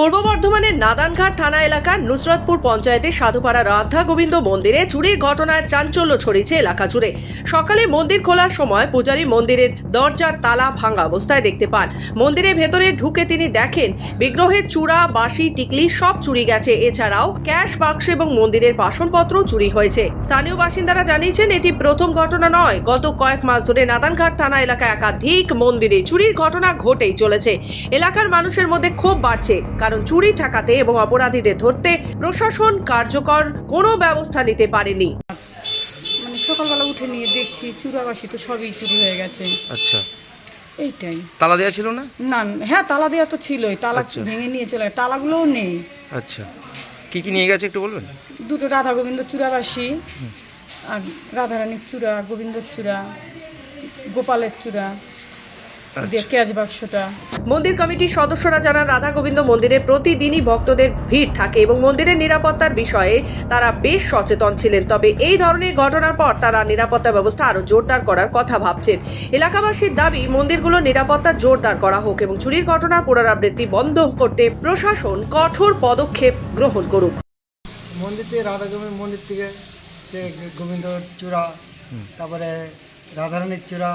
পূর্ব বর্ধমানের নাদানঘাট থানা এলাকার নুসরতপুর পঞ্চায়েতের সাধুপাড়া রাধা গোবিন্দ মন্দিরে চুরির ঘটনায় চাঞ্চল্য ছড়িয়েছে এলাকা জুড়ে। সকালে মন্দির খোলার সময় পূজারী মন্দিরের দরজার তালা ভাঙা অবস্থায় দেখতে পান। মন্দিরের ভেতরে ঢুকে তিনি দেখেন, বিগ্রহের চূড়া, বাঁশি, টিকলি সব চুরি গেছে। এছাড়াও ক্যাশ বাক্স এবং মন্দিরের বাসনপত্র চুরি হয়েছে। স্থানীয় বাসিন্দারা জানিয়েছেন, এটি প্রথম ঘটনা নয়। গত কয়েক মাস ধরে নাদানঘাট থানা এলাকায় একাধিক মন্দিরে চুরির ঘটনা ঘটেই চলেছে। এলাকার মানুষের মধ্যে ক্ষোভ বাড়ছে। কারণ চুরি ঠেকাতে এবং অপরাধীদের ধরতে প্রশাসন কার্যকর কোনো ব্যবস্থা নিতে পারেনি। মানে সকালবেলা উঠে নিয়ে দেখছি চুরাবাসি তো সবই চুরি হয়ে গেছে। আচ্ছা। এইটাই। তালা দেওয়া ছিল না? না হ্যাঁ তালা দেওয়া তো ছিলই। তালা আচ্ছা। ভেঙে নিয়ে চলে। তালাগুলোও নেই। আচ্ছা। কি কি নিয়ে গেছে একটু বলবেন? দুটো রাধা গোবিন্দ চূড়াবাসী আর রাধারানীর চূড়া গোবিন্দর চূড়া গোপালের চূড়া। বাক্সটা। মন্দির কমিটির সদস্যরা জানান রাধা গোবিন্দ মন্দিরে প্রতিদিনই ভক্তদের ভিড় থাকে এবং মন্দিরের নিরাপত্তার বিষয়ে তারা বেশ সচেতন ছিলেন। তবে এই ধরনের ঘটনার পর তারা নিরাপত্তা ব্যবস্থা আরও জোরদার করার কথা ভাবছেন। এলাকাবাসীর দাবি মন্দিরগুলোর নিরাপত্তা জোরদার করা হোক এবং চুরির ঘটনার পুনরাবৃত্তি বন্ধ করতে প্রশাসন কঠোর পদক্ষেপ গ্রহণ করুক। মন্দির থেকে রাধা গোবিন্দ মন্দির থেকে গোবিন্দ চূড়া তারপরে রাধারানীর চূড়া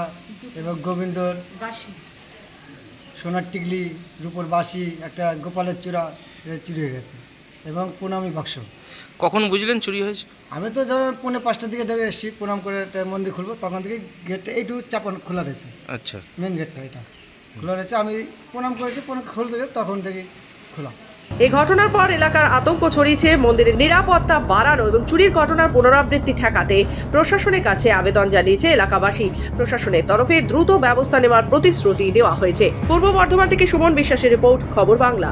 এবং গোবিন্দর সোনার টিকলি রূপর বাসি একটা গোপালের চূড়া এটা চুরি হয়ে গেছে। এবং প্রণামী বাক্স। কখন বুঝলেন চুরি হয়েছে? আমি তো ধরো পৌনে পাঁচটার দিকে দেখে এসেছি প্রণাম করে একটা মন্দির খুলবো তখন থেকে গেটটা এইটুকু চাপানো খোলা রয়েছে। আচ্ছা। মেন গেটটা এটা। খোলা রয়েছে আমি প্রণাম করেছি প্রণাম খুলতে তখন থেকে খোলা। এই ঘটনার পর এলাকার আতঙ্ক ছড়িয়েছে, মন্দিরের নিরাপত্তা বাড়ানো এবং চুরির ঘটনার পুনরাবৃত্তি ঠেকাতে প্রশাসনের কাছে আবেদন জানিয়েছে এলাকাবাসী। প্রশাসনের তরফে দ্রুত ব্যবস্থা নেওয়ার প্রতিশ্রুতি দেওয়া হয়েছে। পূর্ব বর্ধমান থেকে সুমন বিশ্বাসের রিপোর্ট, খবর বাংলা।